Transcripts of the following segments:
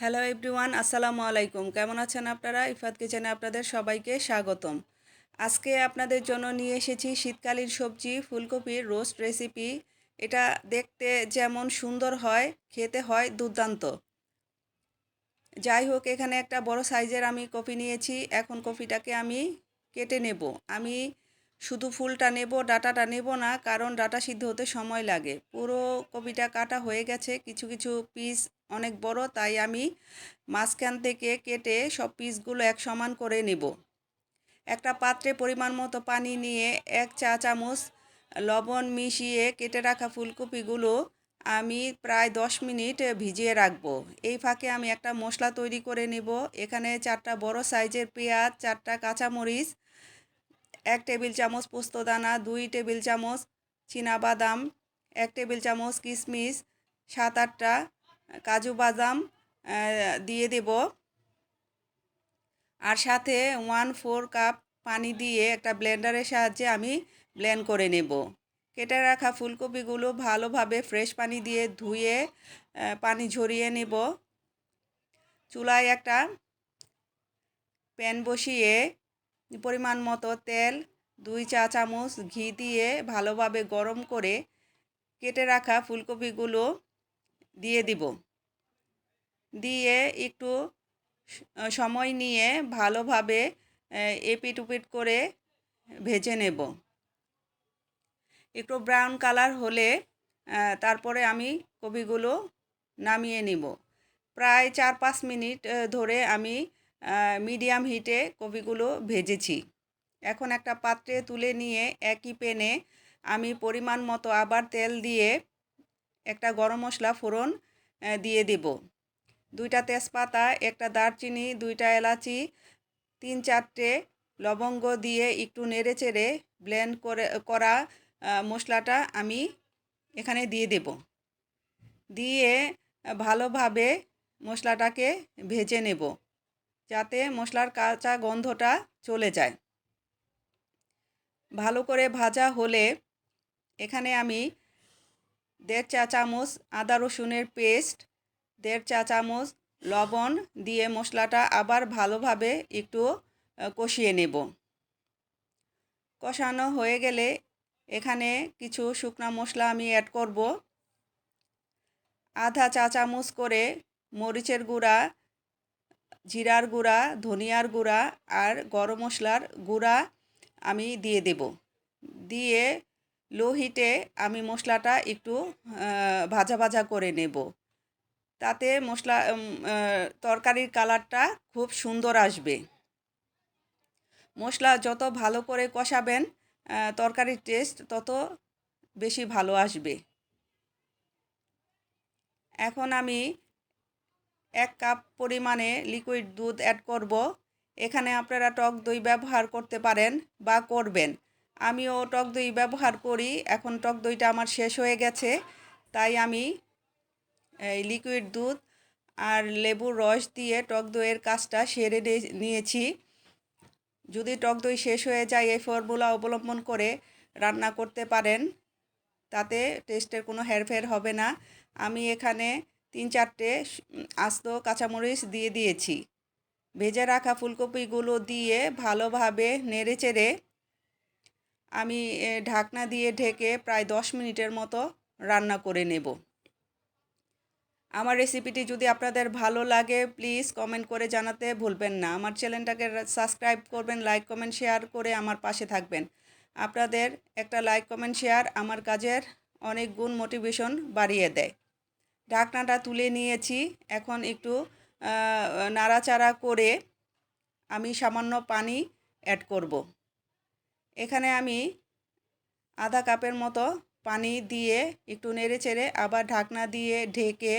Hello everyone আসসালামু আলাইকুম। কেমন আছেন আপনারা? ইফাত কিচেনে আপনাদের সবাইকে স্বাগতম। আজকে আপনাদের জন্য নিয়ে এসেছি শীতকালীন সবজি ফুলকপির রোস্ট রেসিপি এটা দেখতে যেমন সুন্দর হয়, খেতে হয় দুর্দান্ত। যাই হোক এখানে একটা বড় সাইজের আমি কপি নিয়েছি। এখন কপিটাকে আমি কেটে নেব। আমি শুধু ফুলটা নেব, ডাটাটা নেব না, কারণ ডাটা সিদ্ধ হতে সময় লাগে। পুরো কপিটা কাটা হয়ে গেছে, কিছু কিছু পিস অনেক বড়, তাই আমি মাঝখান থেকে কেটে সব পিসগুলো এক সমান করে নেব। একটা পাত্রে পরিমাণ মতো পানি নিয়ে এক চা চামচ লবণ মিশিয়ে কেটে রাখা ফুলকপিগুলো আমি প্রায় দশ মিনিট ভিজিয়ে রাখব। এই ফাঁকে আমি একটা মশলা তৈরি করে নেব। এখানে চারটা বড় সাইজের পেঁয়াজ, চারটা কাঁচামরিচ, এক টেবিল চামচ পোস্তদানা দুই টেবিল চামচ বাদাম এক টেবিল চামচ কিশমিশ, সাত আটটা কাজু বাদাম দিয়ে দেব। আর সাথে ওয়ান ফোর কাপ পানি দিয়ে একটা ব্লেন্ডারের সাহায্যে আমি ব্লেন্ড করে নেব। কেটে রাখা ফুলকপিগুলো ভালোভাবে ফ্রেশ পানি দিয়ে ধুয়ে পানি ঝরিয়ে নেব। চুলায় একটা প্যান বসিয়ে পরিমাণ মতো তেল, দুই চা চামচ ঘি দিয়ে ভালোভাবে গরম করে কেটে রাখা ফুলকপিগুলো দিয়ে দিব। দিয়ে একটু সময় নিয়ে ভালোভাবে এপিট উপিট করে ভেজে নেব। একটু ব্রাউন কালার হলে তারপরে আমি কপিগুলো নামিয়ে নিব। প্রায় চার পাঁচ মিনিট ধরে আমি মিডিয়াম হিটে কপিগুলো ভেজেছি। এখন একটা পাত্রে তুলে নিয়ে একই পেনে আমি পরিমাণ মতো আবার তেল দিয়ে একটা গরম মশলা ফোড়ন দিয়ে দেব। দুইটা তেজপাতা, একটা দারচিনি, দুইটা এলাচি, তিন চারটে লবঙ্গ দিয়ে একটু নেড়ে চেড়ে ব্লেন্ড করে, করা মশলাটা আমি এখানে দিয়ে দেব। দিয়ে ভালোভাবে মশলাটাকে ভেজে নেব, যাতে মশলার কাঁচা গন্ধটা চলে যায়। ভালো করে ভাজা হলে এখানে আমি দেড় চা চামচ আদা রসুনের পেস্ট, দেড় চা চামচ লবণ দিয়ে মশলাটা আবার ভালোভাবে একটু কষিয়ে নেব। কষানো হয়ে গেলে এখানে কিছু শুকনো মশলা আমি অ্যাড করব। আধা চা চামচ করে মরিচের গুঁড়া, জিরার গুঁড়া, ধনিয়ার গুঁড়া আর গরম মশলার গুঁড়া আমি দিয়ে দেব। দিয়ে লো হিটে আমি মশলাটা একটু ভাজা ভাজা করে নেব। তাতে মশলা তরকারির কালারটা খুব সুন্দর আসবে। মশলা যত ভালো করে কষাবেন তরকারির টেস্ট তত বেশি ভালো আসবে। এখন আমি এক কাপ পরিমাণে লিকুইড দুধ অ্যাড করব। এখানে আপনারা টক দই ব্যবহার করতে পারেন বা করবেন। আমিও টক দই ব্যবহার করি। এখন টক দইটা আমার শেষ হয়ে গেছে। তাই আমি এই লিকুইড দুধ আর লেবুর রস দিয়ে টক দইয়ের কাজটা সেরে নিয়েছি। যদি টক দই শেষ হয়ে যায়, এই ফর্মুলা অবলম্বন করে রান্না করতে পারেন। তাতে টেস্টের কোনো হেরফের হবে না। আমি এখানে তিন চারটে আস্ত কাঁচামরিচ দিয়ে দিয়েছি। ভেজে রাখা ফুলকপিগুলো দিয়ে ভালোভাবে নেড়ে চেড়ে আমি ঢাকনা দিয়ে ঢেকে প্রায় দশ মিনিটের মতো রান্না করে নেব। আমার রেসিপিটি যদি আপনাদের ভালো লাগে, প্লিজ কমেন্ট করে জানাতে ভুলবেন না। আমার চ্যানেলটাকে সাবস্ক্রাইব করবেন, লাইক, কমেন্ট, শেয়ার করে আমার পাশে থাকবেন। আপনাদের একটা লাইক, কমেন্ট, শেয়ার আমার কাজের অনেক গুণ মোটিভেশন বাড়িয়ে দেয়। ঢাকনাটা তুলে নিয়েছি। এখন একটু নাড়াচাড়া করে আমি সামান্য পানি অ্যাড করব। এখানে আমি আধা কাপের মতো পানি দিয়ে একটু নেড়ে চেড়ে আবার ঢাকনা দিয়ে ঢেকে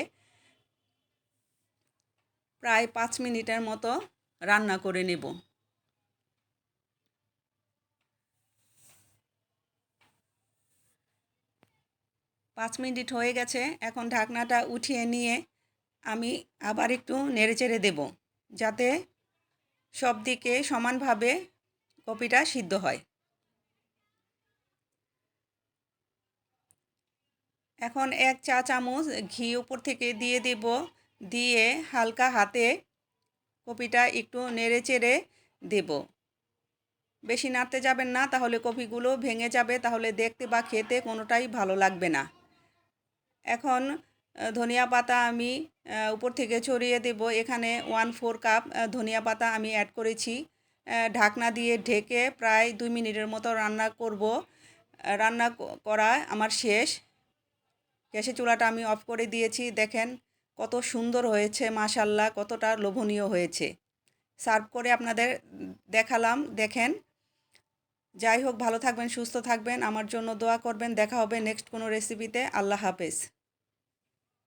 প্রায় পাঁচ মিনিটের মতো রান্না করে নেব। পাঁচ মিনিট হয়ে গেছে, এখন ঢাকনাটা উঠিয়ে নিয়ে আমি আবার একটু নেড়েচেড়ে দেব, যাতে সব দিকে সমানভাবে কপিটা সিদ্ধ হয়। এখন এক চা চামচ ঘি উপর থেকে দিয়ে দেব। দিয়ে হালকা হাতে কপিটা একটু নেড়ে চেড়ে দেব। বেশি নাড়তে যাবেন না, তাহলে কপিগুলো ভেঙে যাবে, তাহলে দেখতে বা খেতে কোনোটাই ভালো লাগবে না। এখন ধনিয়া পাতা আমি উপর থেকে ছড়িয়ে দেব। এখানে ওয়ান ফোর কাপ ধনিয়া পাতা আমি অ্যাড করেছি। ঢাকনা দিয়ে ঢেকে প্রায় দুই মিনিটের মতো রান্না করব। রান্না করা আমার শেষ। গ্যাসের চুলাটা আমি অফ করে দিয়েছি। দেখেন কত সুন্দর হয়েছে মাশাল্লাহ কতটা লোভনীয় হয়েছে। সার্ভ করে আপনাদের দেখালাম, দেখেন। যাই হোক, ভালো থাকবেন, সুস্থ থাকবেন। আমার জন্য দোয়া করবেন। দেখা হবে নেক্সট কোনো রেসিপিতে আল্লাহ হাফেজ।